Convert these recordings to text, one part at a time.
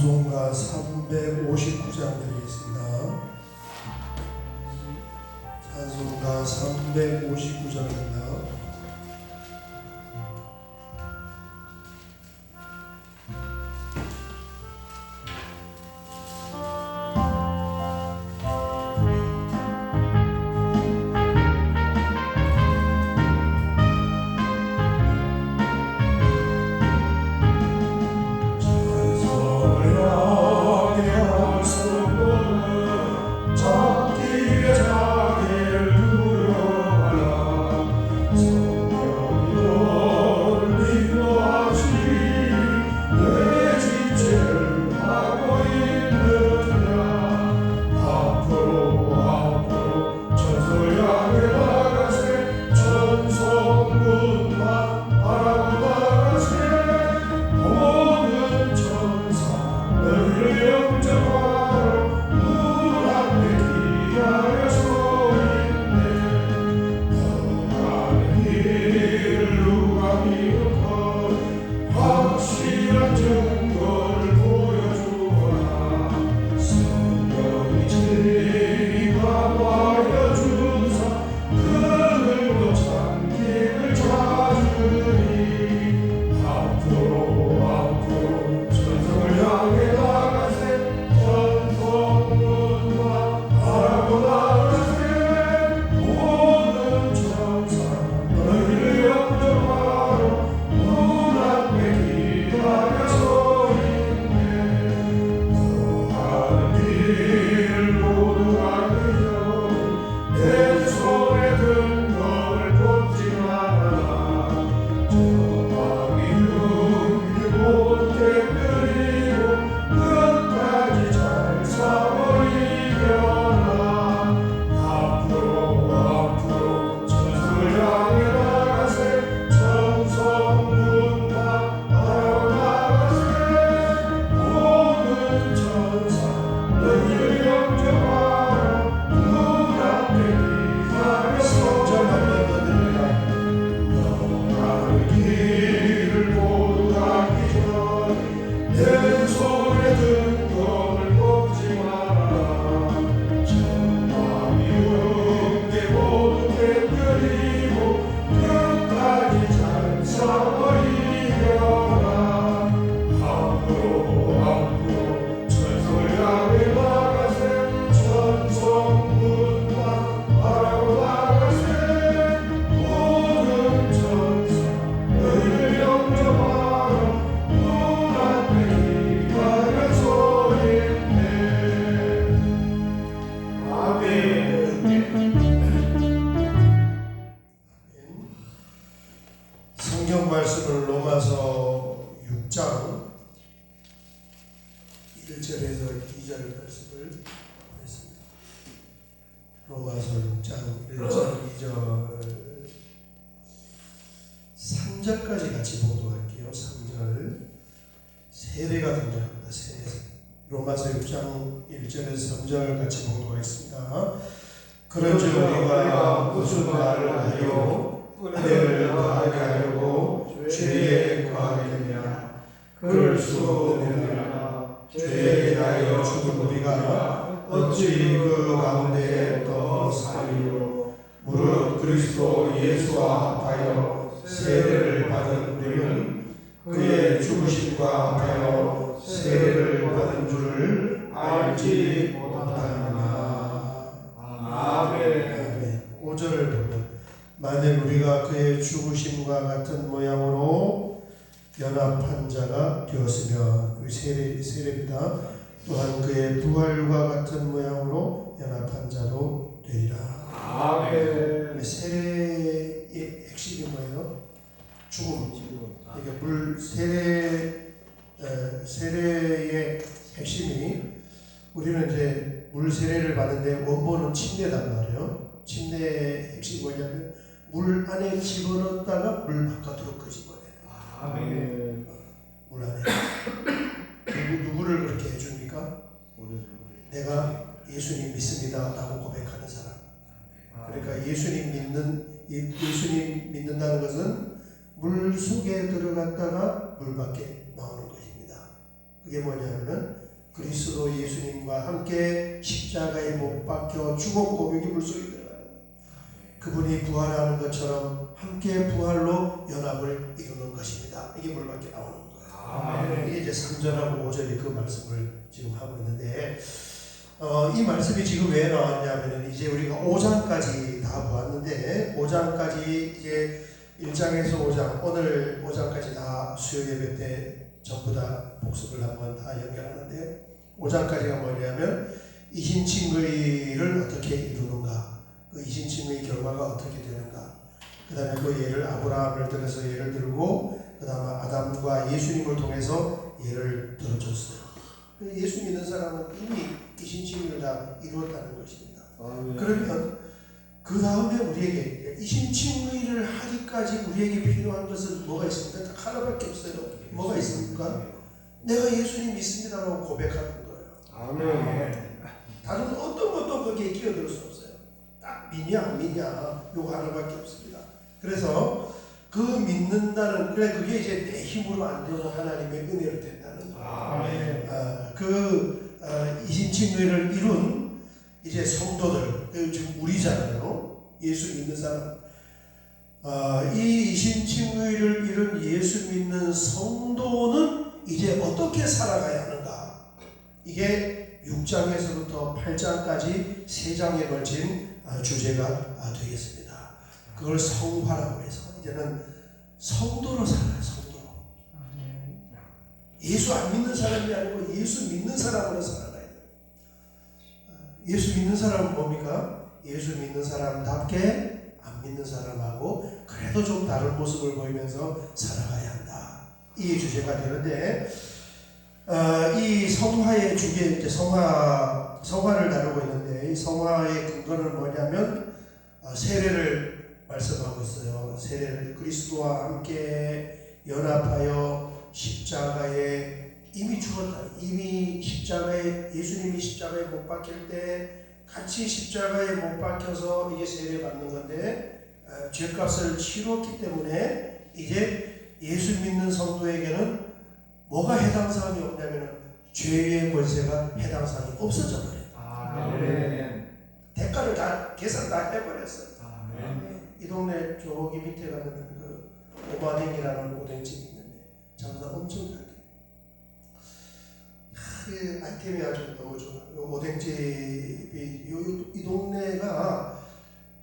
찬송가 359장 드리겠습니다. 찬송가 359장입니다. 로마서 6장 1절 2절 3절까지 같이 보도할게요. 3절 세례가 등장합니다. 세례. 로마서 6장 1절에서 3절 같이 보도하겠습니다. 그런즉 우리가 무슨 말을 하여 은혜를 더하게 하려고 죄에 되냐 그럴 수 없느니라 죄에 대하여 죽은 우리가 어찌 그 가운데 더 살리요 무릇 그리스도 예수와 합하여 세례를 받은 우리는 그의 죽으심과 합하여 세례를 받은 줄을 알지 못하느냐? 아멘. 5절을 보면 만일 우리가 그의 죽으심과 같은 모양으로 연합한 자가 되었으면 우리 세례, 세례입니다. 또한 그의 부활과 같은 모양으로 연합한 자도 되리라. 아멘. 세례의 핵심이 뭐예요? 죽음. 이게 물 세례 에, 세례의 핵심이 우리는 이제 물 세례를 받는데 원본은 침례단 말이에요. 침례의 핵심이 뭐냐면 물 안에 집어넣었다가 물 바깥으로 끄집어내는 아멘. 물 안에 누구, 누구를? 내가 예수님 믿습니다 라고 고백하는 사람. 그러니까 예수님 믿는 예- 예수님 믿는다는 것은 물 속에 들어갔다가 물 밖에 나오는 것입니다. 그게 뭐냐면은 그리스도 예수님과 함께 십자가에 못 박혀 죽은 고백이 물 속에 들어가는 거예요. 그분이 부활하는 것처럼 함께 부활로 연합을 이루는 것입니다. 이게 물 밖에 나오는 거예요. 아멘. 이제 3절하고 5절이 그 말씀을 지금 하고 있는데 어, 이 말씀이 지금 왜 나왔냐면은 이제 우리가 5장까지 다 보았는데 5장까지 이제 1장에서 5장 오늘 5장까지 다 수요 예배 때 전부 다 복습을 한번 다 연결하는데 5장까지가 뭐냐면 이신칭의를 어떻게 이루는가 그 이신칭의 결과가 어떻게 되는가 그 다음에 그 예를 아브라함을 들어서 예를 들고 그 다음에 아담과 예수님을 통해서 예를 들어줬어요. 예수 믿는 사람은 이미 이 신칭의를 다 이루었다는 것입니다. 아멘. 그러면 그 다음에 우리에게 이신칭의를 하기까지 우리에게 필요한 것은 뭐가 있습니까? 딱 하나밖에 없어요. 뭐가 있습니까? 내가 예수님 믿습니다라고 고백하는 거예요. 아멘. 다른 어떤 것도 거기에 끼어들 수 없어요. 딱 믿냐 안 믿냐 요거 하나밖에 없습니다. 그래서 그 믿는다는 그래 그게 이제 내 힘으로 안 되고 하나님의 은혜로 된다는 거예요. 아멘. 어, 그 어, 이신칭의를 이룬 이제 성도들 그 지금 우리잖아요. 예수 믿는 사람. 어, 이 이신칭의를 이룬 예수 믿는 성도는 이제 어떻게 살아가야 하는가? 이게 6장에서부터 8장까지 세 장에 걸친 어, 주제가 아, 되겠습니다. 그걸 성화라고 해서 이제는 성도로 살아요. 성도로. 예수 안 믿는 사람이 아니고 예수 믿는 사람으로 살아가야. 어, 예수 믿는 사람은 뭡니까? 예수 믿는 사람답게 안 믿는 사람하고 그래도 좀 다른 모습을 보이면서 살아가야 한다. 이 주제가 되는데 어, 이 성화의 주제 이제 성화 성화를 다루고 있는데 이 성화의 근거는 뭐냐면 어, 세례를 말씀하고 있어요. 세례를 그리스도와 함께 연합하여 십자가에 이미 죽었다. 이미 십자가에 예수님이 십자가에 못 박힐 때 같이 십자가에 못 박혀서 이게 세례 받는 건데 어, 죄값을 치렀기 때문에 이제 예수 믿는 성도에게는 뭐가 해당 사항이 없냐면은 죄의 권세가 해당 사항이 없어져 버려요. 아멘. 대가를 다 계산 다 해버렸어요. 아멘. 이 동네 저기 밑에 가면은 그 오마댕이라는 오뎅집이 있는데 장사 엄청 잘 돼. 그 아이템이 아주 너무 좋아. 요 오뎅집이 이 동네가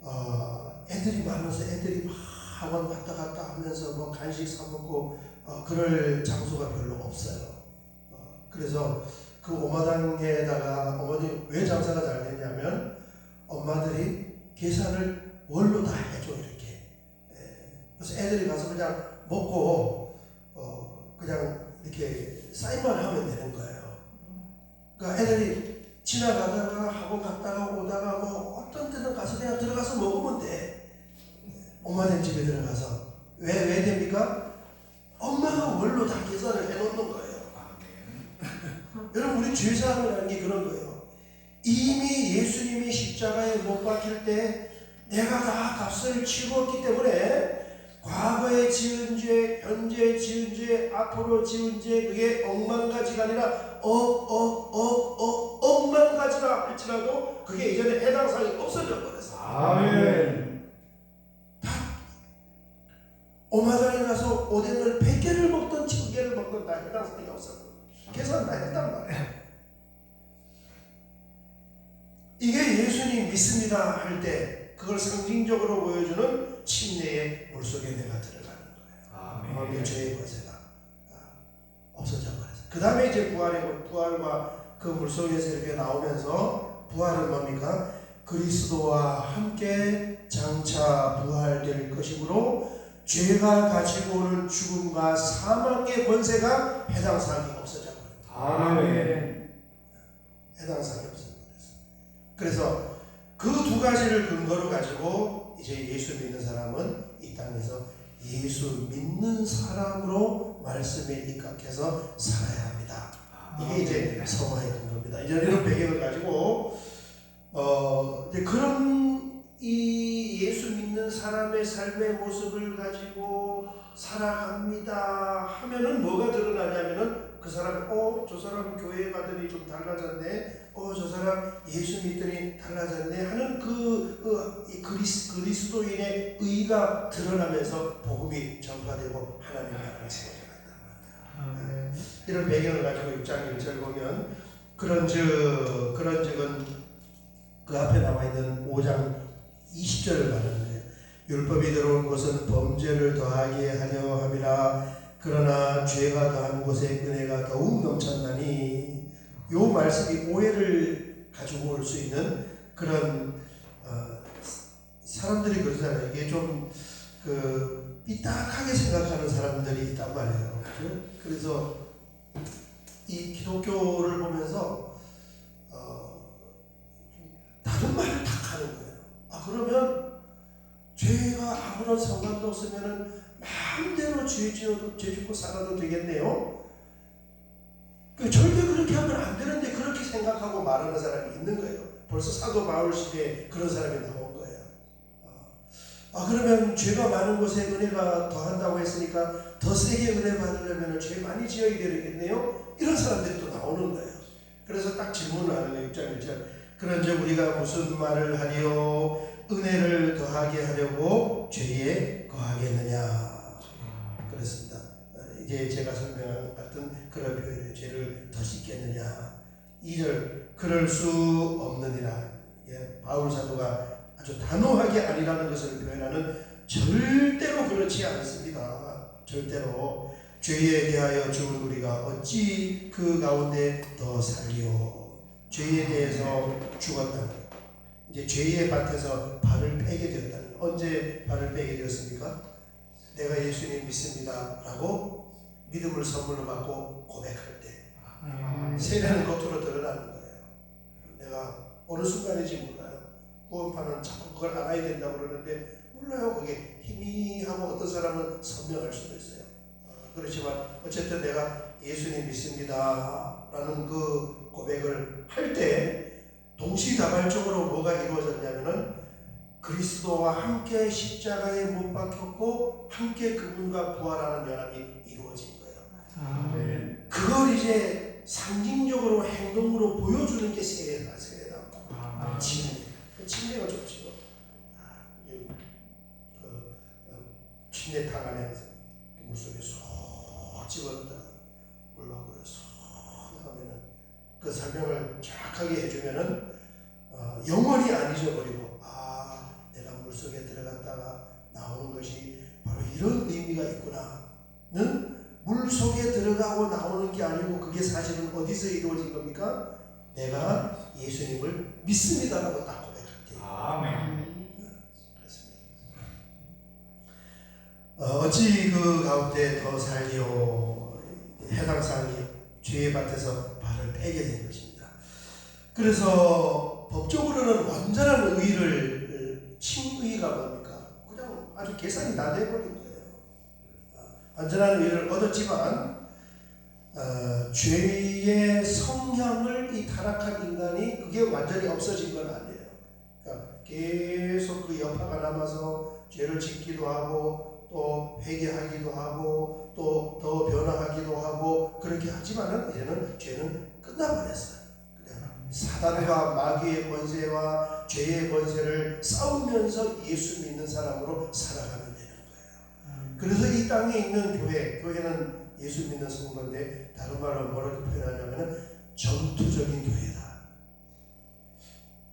어, 애들이 많아서 애들이 막 학원 갔다 갔다 하면서 뭐 간식 사 먹고 어, 그럴 장소가 별로 없어요. 어, 그래서 그 오마당에다가 어머니 왜 장사가 잘 되냐면 엄마들이 계산을 월로 다 해줘 이렇게. 예. 그래서 애들이 가서 그냥 먹고 어 그냥 이렇게 사인만 하면 되는 거예요. 그러니까 애들이 지나가다가 하고 갔다가 오다가 뭐 어떤 때는 가서 그냥 들어가서 먹으면 돼. 엄마네 집에 들어가서 왜왜 됩니까? 엄마가 월로 다 계산을 해놓는 거예요. 여러분 우리 죄사함이라는 게 그런 거예요. 이미 예수님이 십자가에 못 박힐 때 내가 다 값을 치루었기 때문에 과거에 지은 죄, 현재 지은 죄, 앞으로 지은 죄 그게 억만 가지가 아니라 억 억 억 억 억만 가지라 할지라도 그게 이전에 해당 사항이 없어져 버렸어. 아멘. 오마당에 가서 오뎅을 100개를 먹던 1000개를 먹던 다 해당 사항이 없어. 계산 다 했단 말이야. 이게 예수님 믿습니다 할 때 그걸 상징적으로 보여주는 침례의 물속에 내가 들어가는 거예요. 아멘. 내 죄의 권세가 아, 없어져 버렸어요. 그 다음에 이제 부활의 부활과 그 물속에서 이렇게 나오면서 부활은 뭡니까? 그리스도와 함께 장차 부활될 것이므로 죄가 가지고 오는 죽음과 사망의 권세가 해당 사항이 없어져 버려요. 아멘. 해당 사항이 없어져 버렸어요. 그래서 그 두 가지를 근거로 가지고 이제 예수 믿는 사람은 이 땅에서 예수 믿는 사람으로 말씀에 입각해서 살아야 합니다. 이게 이제 성화의 근거입니다. 이제 이런 배경을 가지고 어 이제 그런 이 예수 믿는 사람의 삶의 모습을 가지고 살아갑니다 하면은 뭐가 드러나냐면은 그 사람 어저 사람 교회 가더니 좀 달라졌네 어 저 사람 예수 믿더니 달라졌네 하는 그, 그이 그리스, 그리스도인의 의가 드러나면서 복음이 전파되고 하나님의 나라가 세워져간다 아멘. 이런 배경을 가지고 6장 1절 보면 그런 즉 그런 즉은 그 앞에 나와 있는 5장 20절을 말하는데 율법이 들어온 것은 범죄를 더하게 하려 함이라 그러나 죄가 더한 곳에 은혜가 더욱 넘쳤나니 요 말씀이 오해를 가지고 올수 있는 그런 어, 사람들이 그러잖아요. 이게 좀그 삐딱하게 생각하는 사람들이 있단 말이에요. 그래서 이 기독교를 보면서 어, 다른 말을 다 하는 거예요. 아 그러면 죄가 아무런 상관도 없으면은 마음대로 죄 짓고 살아도 되겠네요. 그 절대 그렇게 하면 생각하고 말하는 사람이 있는 거예요. 벌써 사도 바울 시대에 그런 사람이 나온 거예요. 아 그러면 죄가 많은 곳에 은혜가 더한다고 했으니까 더 세게 은혜 받으려면 죄 많이 지어야 되겠네요. 이런 사람들이 또 나오는 거예요. 그래서 딱 질문을 하는 거예요. 6장 1절. 그런즉 우리가 무슨 말을 하리요? 은혜를 더하게 하려고 죄에 거하겠느냐? 그렇습니다. 어, 이제 제가 설명한 같은 그런 표현의 죄를 더 짓겠느냐? 2절 그럴 수 없느니라. 예, 바울 사도가 아주 단호하게 아니라는 것을 표현하는 절대로 그렇지 않습니다. 절대로 죄에 대하여 죽은 우리가 어찌 그 가운데 더 살리오? 죄에 대해서 죽었다는 것. 이제 죄의 밭에서 발을 빼게 되었다는 것. 언제 발을 빼게 되었습니까? 내가 예수님 믿습니다라고 믿음을 선물로 받고 고백할 때. 세례는 겉으로 드러나는 거예요. 내가 어느 순간인지 몰라요. 구원파는 자꾸 그걸 알아야 된다고 그러는데 몰라요. 그게 희미하고 어떤 사람은 선명할 수도 있어요. 어, 그렇지만 어쨌든 내가 예수님 믿습니다 라는 그 고백을 할 때 동시다발적으로 뭐가 이루어졌냐면은 그리스도와 함께 십자가에 못 박혔고 함께 그분과 부활하는 연합이 이루어진 거예요. 아멘. 그걸 이제 상징적으로 행동으로 보여주는 게 세례다, 세례다. 아멘. 침례. 그 침례가 좋죠. 아, 이, 그, 어, 침례 탕 안에 물속에 쏙 집어넣다 물 밖으로 쏙 나오면은 그 설명을 정확하게 해주면은 어, 영원히 안 잊어버리고 아 내가 물속에 들어갔다가 나오는 것이 바로 이런 의미가 있구나는 물 속에 들어가고 나오는 게 아니고 그게 사실은 어디서 이루어진 겁니까? 내가 예수님을 믿습니다라고 딱 고백할 때 아멘. 그렇습니다. 어, 어찌 그 가운데 더 살리오 해당 사항이 죄의 밭에서 발을 빼게 된 것입니다. 그래서 법적으로는 완전한 의를 칭의가 뭡니까? 그냥 아주 계산이 다 돼버린 거예요. 어, 완전한 의를 얻었지만 어, 죄의 성향을 이 타락한 인간이 그게 완전히 없어진 건 아니에요. 그러니까 계속 그 여파가 남아서 죄를 짓기도 하고 또 회개하기도 하고 또 더 변화하기도 하고 그렇게 하지만은 이제는 죄는 끝나버렸어요. 사단과 마귀의 권세와 죄의 권세를 싸우면서 예수 믿는 사람으로 거예요. 그래서 이 땅에 있는 교회, 교회는 예수 믿는 성도인데 다른 말로 뭐라고 표현하냐면은 전투적인 교회다.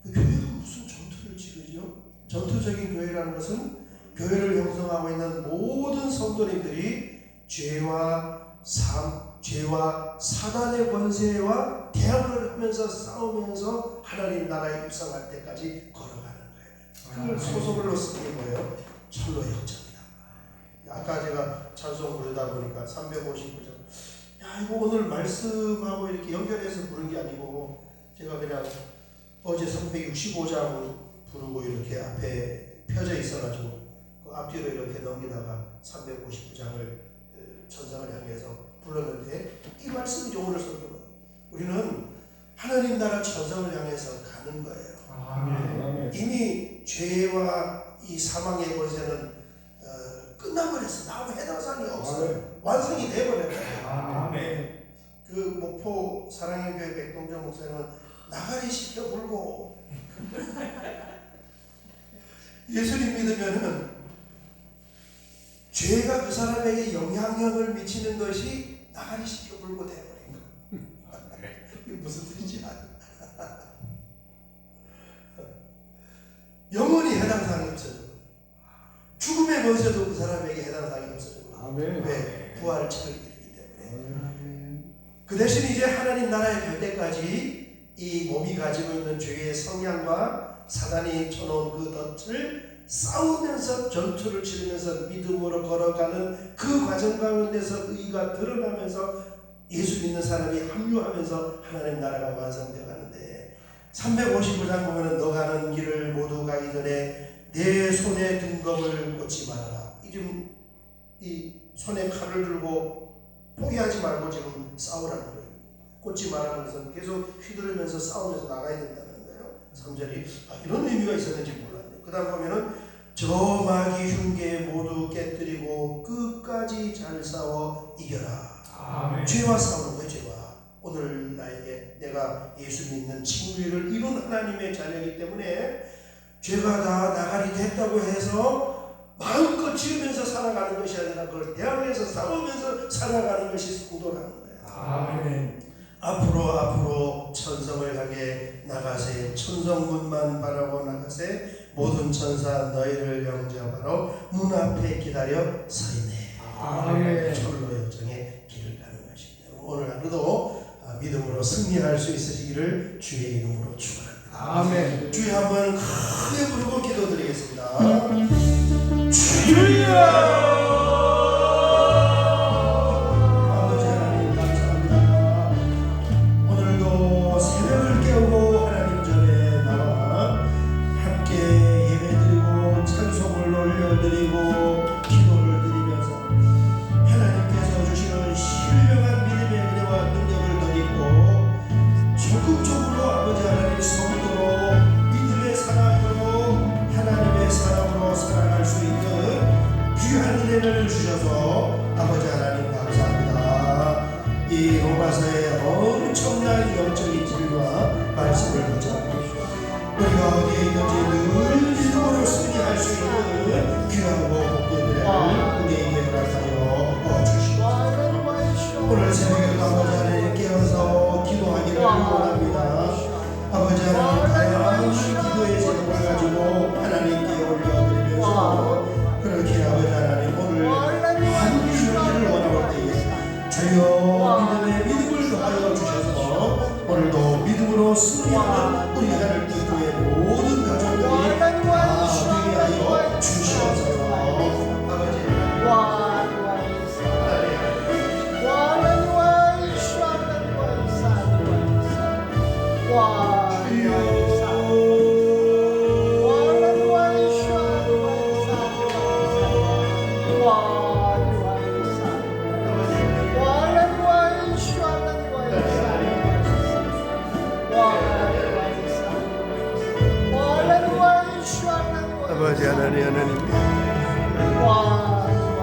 그 교회가 무슨 전투를 치르죠? 전투적인 교회라는 것은 교회를 형성하고 있는 모든 성도님들이 죄와 삶, 죄와 사단의 권세와 대항을 하면서 싸우면서 하나님 나라에 입성할 때까지 걸어가는 거예요. 그걸 소속으로 쓰는 게 뭐예요? 철로의 역정이다. 아까 제가 찬송 부르다 보니까 359장. 야, 이거 오늘 말씀하고 이렇게 연결해서 부른 게 아니고 제가 그냥 어제 365장 부르고 이렇게 앞에 펴져 있어가지고 그 앞뒤로 이렇게 넘기다가 359장을 천상을 향해서 불렀는데 이 말씀이 오늘 설교는 우리는 하나님 나라 천상을 향해서 가는 거예요. 아멘. 이미 죄와 이 사망의 권세는 어, 끝나버렸어. 나하고 해당 사항이 없어요. 완성이 돼버렸어요. 아멘. 그 목포 사랑의 교회 백동정 목사님은 나가리 시켜 불고 예수님 믿으면은 죄가 그 사람에게 영향력을 미치는 것이 나가리 시켜 불고 되어버린 거. 이게 무슨 뜻이지? 영원히 해당 사항이 먼저도 그 사람에게 해당 사항이 없어져. 아멘. 왜? 부활을 차리기 때문에. 아멘. 그 대신 이제 하나님 나라에 갈 때까지 이 몸이 가지고 있는 죄의 성향과 사단이 쳐놓은 그 덫을 싸우면서 전투를 치르면서 믿음으로 걸어가는 그 과정 가운데서 의가 드러나면서 예수 믿는 사람이 합류하면서 하나님 나라가 완성되어 가는데 355장 보면은 너 가는 길을 모두 가기 전에 내 손에 든 검을 꽂지 말아라. 이 지금 이 손에 칼을 들고 포기하지 말고 지금 싸우라는 거예요. 꽂지 말라는 것은 계속 휘두르면서 싸우면서 나가야 된다는 거예요. 3절이 아, 이런 의미가 있었는지 몰랐네요. 그 다음 보면은 저 마귀 흉계 모두 깨뜨리고 끝까지 잘 싸워 이겨라. 아멘. 죄와 싸우는 거예요, 죄와. 오늘 나에게 내가 예수 믿는 칭의를 이룬 하나님의 자녀이기 때문에 죄가 다 나가리 됐다고 해서 마음껏 지으면서 살아가는 것이 아니라 그걸 대항해서 싸우면서 살아가는 것이 성도라는 거예요. 아멘. 앞으로 앞으로 천성을 향해 나가세 천성문만 바라고 나가세 모든 천사 너희를 영접하러 문 앞에 기다려 서 있네. 아멘. 철로 역정의 길을 가는 것입니다. 오늘 하루도 아, 믿음으로 승리할 수 있으시기를 주의 이름으로 축원합니다. 아멘. 주의 한번 크게 부르고 기도드리겠습니다. 아버